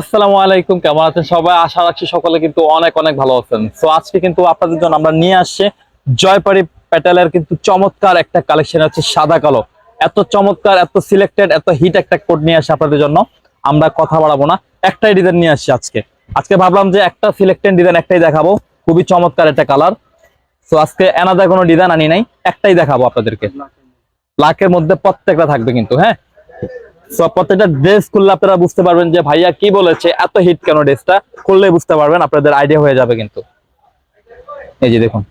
আসসালামু আলাইকুম, কেমন আছেন সবাই? আশা রাখছি সকলে কিন্তু অনেক অনেক ভালো আছেন। তো আজকে কিন্তু আপনাদের জন্য আমরা নিয়ে আসছে জয়পারি প্যাটেলের কিন্তু চমৎকার একটা কালেকশন আছে, সাদা কালো। এত চমৎকার, এত সিলেক্টেড এত হিট একটা কোড নিয়ে আসে আপনাদের জন্য। আমরা কথা বাড়াবো না, একটাই ডিজাইন নিয়ে আসছি আজকে। আজকে ভাবলাম যে একটা সিলেক্টেড ডিজাইন একটাই দেখাবো। খুবই চমৎকার একটা কালার তো আজকে এনাদার কোনো ডিজাইন আনি নাই, একটাই দেখাবো আপনাদেরকে। লাখের মধ্যে প্রত্যেকটা থাকবে কিন্তু হ্যাঁ? প্রত্যেকটা ড্রেস খুললে আপনারা বুঝতে পারবেন যে ভাইয়া কি বলেছে, এত হিট কেন ড্রেসটা খুললে বুঝতে পারবেন, আপনাদের আইডিয়া হয়ে যাবে কিন্তু। এই যে দেখুন।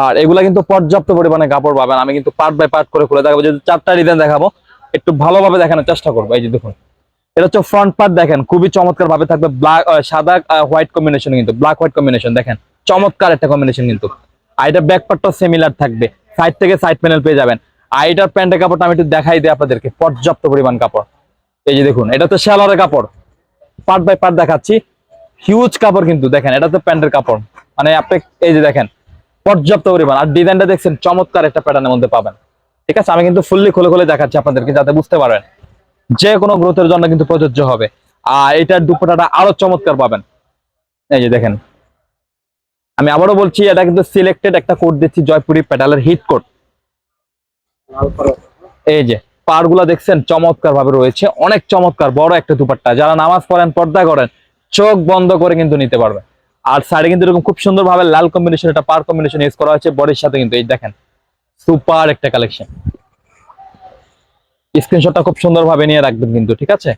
আর এগুলা কিন্তু পর্যাপ্ত পরিমাণে কাপড় পাবেন, আমি কিন্তু পার্ট বাই পার্ট করে খুলে দেখাবো যদি চারটা ডিজাইন দেখাবো, একটু ভালোভাবে দেখানোর চেষ্টা করব। এই যে দেখুন, এটা হচ্ছে ফ্রন্ট পার্ট দেখেন, খুবই চমৎকার ভাবে থাকবে ব্ল্যাক সাদা হোয়াইট কম্বিনেশন কিন্তু ব্ল্যাক হোয়াইট কম্বিনেশন দেখেন, চমৎকার একটা কম্বিনেশন কিন্তু। আর এটা ব্যাক পার্টটা সিমিলার থাকবে সাইড থেকে সাইড প্যানেল পেয়ে যাবেন। আর এটার প্যান্টের কাপড়টা আমি একটু দেখাই দিই আপনাদেরকে, পর্যাপ্ত পরিমাণ কাপড়। এই যে দেখুন, এটা তো শ্যালরের কাপড়। পার্ট বাই পার্ট দেখাচ্ছি। হিউজ কাপড় কিন্তু, দেখেন, এটা তো প্যান্টের কাপড়। মানে আপনি এই যে দেখেন, পর্যাপ্ত পরিমাণ। আর ডিজাইনটা দেখছেন, চমৎকার একটা প্যাটার্নের মধ্যে পাবেন। ঠিক আছে? আমি কিন্তু ফুললি খুলে খুলে দেখাচ্ছি আপনাদেরকে, যাতে বুঝতে পারেন। যে কোনো গ্রোথের জন্য কিন্তু প্রযোজ্য হবে। আর এটার দুপাটাটা আরও চমৎকার পাবেন। এই যে দেখেন। আমি আবারও বলছি, এটা কিন্তু সিলেক্টেড একটা কোড দিচ্ছি, জয়পুরি প্যাটালের হিট কোড এই যে পারগুলা দেখছেন চমৎকার ভাবে রয়েছে। অনেক চমৎকার, বড় একটা দুপাট্টা। যারা নামাজ পড়েন, পর্দা করেন, চোখ বন্ধ করে কিন্তু নিতে পারবে আর সাইডে কিন্তু এরকম খুব সুন্দর ভাবে লাল কম্বিনেশন একটা পার কম্বিনেশন ইউজ করা হয়েছে বডির সাথে কিন্তু। এই দেখেন সুপার একটা কালেকশন স্ক্রিনশটটা খুব সুন্দর ভাবে নিয়ে রাখবেন কিন্তু, ঠিক আছে?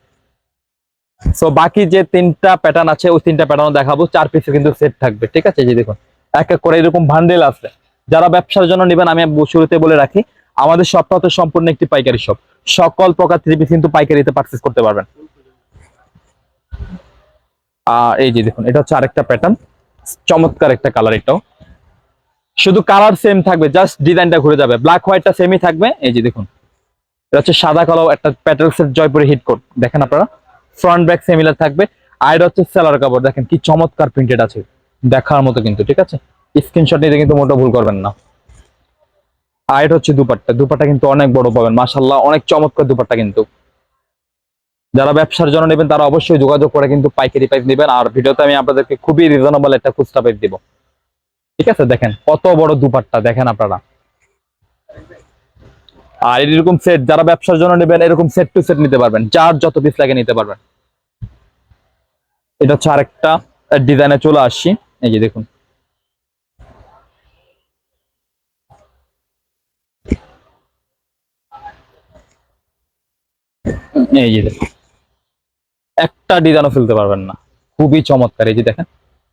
সো বাকি যে তিনটা প্যাটার্ন আছে, ওই তিনটা প্যাটার্ন দেখাবো। চার পিসে কিন্তু সেট থাকবে, ঠিক আছে? যে দেখুন, এক এক করে এরকম ভান্ডেল আছে। যারা ব্যবসার জন্য নেবেন, আমি শুরুতে বলে রাখি আমাদের শপটা সম্পূর্ণ একটি পাইকারি শপ সকল প্রকার থ্রি পিস কিন্তু পাইকারিতে পারচেস করতে পারবেন। এই যে দেখুন, এটা হচ্ছে আরেকটা প্যাটার্ন চমৎকার একটা কালার এটাও। শুধু কালার সেম থাকবে জাস্ট ডিজাইনটা ঘুরে যাবে। ব্ল্যাক হোয়াইটটা সেমই থাকবে। এই যে দেখুন, এটা হচ্ছে সাদা কালো একটা প্যাটেলসের জয়পুরে হিট কোড দেখেন আপনারা ফ্রন্ট ব্যাক সিমিলার থাকবে। আর এটা হচ্ছে সেলার কাপড়। দেখেন কি চমৎকার প্রিন্টেড আছে। দেখার মতো কিন্তু, ঠিক আছে? স্ক্রিনশট নিতে কিন্তু মোটা ভুল করবেন না। আর এটা হচ্ছে দুপাট্টা। দুপাট্টা কিন্তু অনেক বড় পাবেন মাসাল্লাহ অনেক চমৎকার দুপাট্টা কিন্তু। যারা ব্যবসার জন্য নেবেন, তারা অবশ্যই যোগাযোগ করে কিন্তু পাইকারি প্রাইস নেবেন। আর ভিডিওতে আমি আপনাদেরকে খুবই রিজনেবল একটা খুচরা প্রাইস দিব। ঠিক আছে, দেখেন কত বড় দুপাট্টা, দেখেন আপনারা। আর এরকম সেট যারা ব্যবসার জন্য নেবেন, এরকম সেট টু সেট নিতে পারবেন। যার যত পিস লাগে নিতে পারবেন। এটা হচ্ছে আরেকটা ডিজাইনে চলে আসছি এই যে দেখুন। এই যে একটা ডিজাইনও ফেলতে পারবেন না। খুবই চমৎকার। এই যে দেখেন,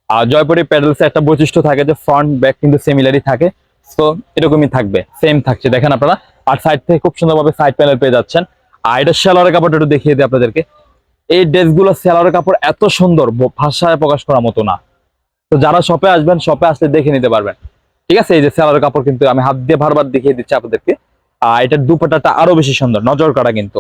আর জয়পুরি প্যাডেলসে একটা বৈশিষ্ট্য থাকে যে ফ্রন্ট ব্যাক কিন্তু সিমিলারই থাকে। তো এরকমই থাকবে সেম থাকছে। দেখেন আপনারা, আর সাইড থেকে খুব সুন্দরভাবে সাইড প্যানেল পেয়ে যাচ্ছেন। আর এটা সেলারের কাপড়টা একটু দেখিয়ে দিই আপনাদেরকে। এই ড্রেসগুলো সেলারের কাপড় এত সুন্দর ভাষায় প্রকাশ করার মতো না। তো যারা শপে আসবেন শপে আসলে দেখে নিতে পারবেন। ঠিক আছে? এই যে সেলারের কাপড় কিন্তু আমি হাত দিয়ে বারবার দেখিয়ে দিচ্ছি আপনাদেরকে। আর এটার দুপাটাটা আরও বেশি সুন্দর, নজর কাটা কিন্তু।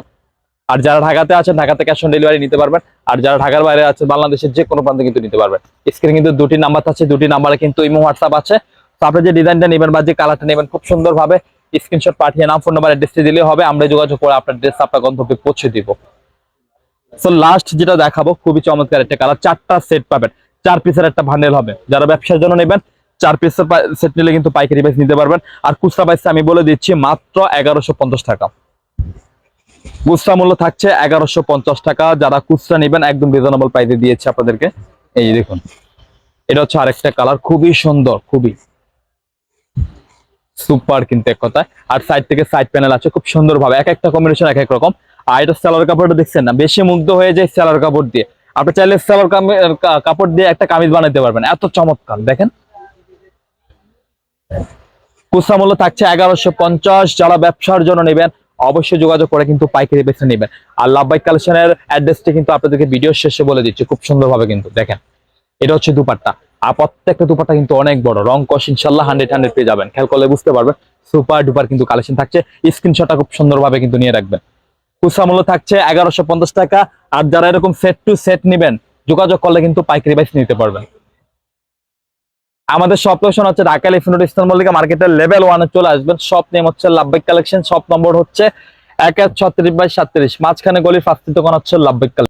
আর যারা ঢাকাতে আছেন, ঢাকাতে ক্যাশ অন ডেলিভারি নিতে পারবেন। আর যারা ঢাকার বাইরে আছে বাংলাদেশের যে কোনো প্রান্তে কিন্তু নিতে পারবেন। স্ক্রিনে কিন্তু দুটি নাম্বার আছে দুটি নাম্বারে কিন্তু ইমো হোয়াটসঅ্যাপ আছে। তো আপনি যে ডিজাইনটা নেবেন বা যে কালারটা নেবেন, খুব সুন্দরভাবে স্ক্রিনশট পাঠিয়ে নাম ফোন নাম্বার অ্যাড্রেসটি দিলে হবে। আমরা যোগাযোগ করে আপনার ড্রেস আপনার গন্তব্যে পৌঁছে দিব। সো লাস্ট যেটা দেখাবো, খুবই চমৎকার একটা কালার চারটা সেট পাবেন। চার পিসের একটা ভান্ডেল হবে। যারা ব্যবসার জন্য নেবেন, চার পিসের সেট নিলে কিন্তু পাইকারি প্রাইস নিতে পারবেন। আর খুচরা প্রাইস আমি বলে দিচ্ছি মাত্র এগারোশো টাকা। খুচরা মূল্য থাকছে এগারোশো পঞ্চাশ টাকা। যারা খুচরা নেবেন, একদম রিজনেবল প্রাইসে দিয়েছে আপনাদেরকে। এই দেখুন, এটা হচ্ছে আরেকটা কালার খুবই সুন্দর, খুবই। সুপার কিন্তু এক কথায়। আর সাইড থেকে সাইড প্যানেল আছে, খুব সুন্দর ভাবে এক একটা কম্বিনেশন এক এক রকম। আর এটা সেলার কাপড়টা দেখছেন না, বেশি মুগ্ধ হয়ে যায় সেলার কাপড় দিয়ে। আপনি চাইলে সেলার কাপড় দিয়ে একটা কামিজ বানাতে পারবেন, এত চমৎকার, দেখেন। খুচরা মূল্য থাকছে এগারোশো পঞ্চাশ, যারা ব্যবসার জন্য নেবেন অবশ্যই যোগাযোগ করে কিন্তু পাইকারি বেছে নেবেন। আর লাভবাই কালেকশনের অ্যাড্রেসটি কিন্তু আপনাদেরকে ভিডিও শেষে বলে দিচ্ছি, খুব সুন্দরভাবে কিন্তু, দেখেন। এটা হচ্ছে দুপাট্টা। আর প্রত্যেকটা দুপাট্টা কিন্তু অনেক বড়, রং কষ ইনশাল্লাহ হান্ড্রেড হান্ড্রেড পেয়ে যাবেন। খেয়াল করলে বুঝতে পারবেন সুপার ডুপার কিন্তু কালেকশন থাকছে। স্ক্রিনশটটা খুব সুন্দরভাবে কিন্তু নিয়ে রাখবেন। খুচরা মূল্য থাকছে এগারোশো টাকা। আর যারা এরকম সেট টু সেট নেবেন, যোগাযোগ করলে কিন্তু পাইকারি বাইস নিতে পারবেন। আমাদের শপ লোকেশন হচ্ছে ঢাকা লিফিনুট ইসলাম মল্লিকা মার্কেটের লেভেল ওয়ানে চলে আসবেন। সব নেম হচ্ছে লাভবাইক কালেকশন সব নম্বর হচ্ছে এক এক ছত্রিশ বাই সাতত্রিশ মাঝখানে গলির ফার্স্ট দোকান হচ্ছে লাভবিক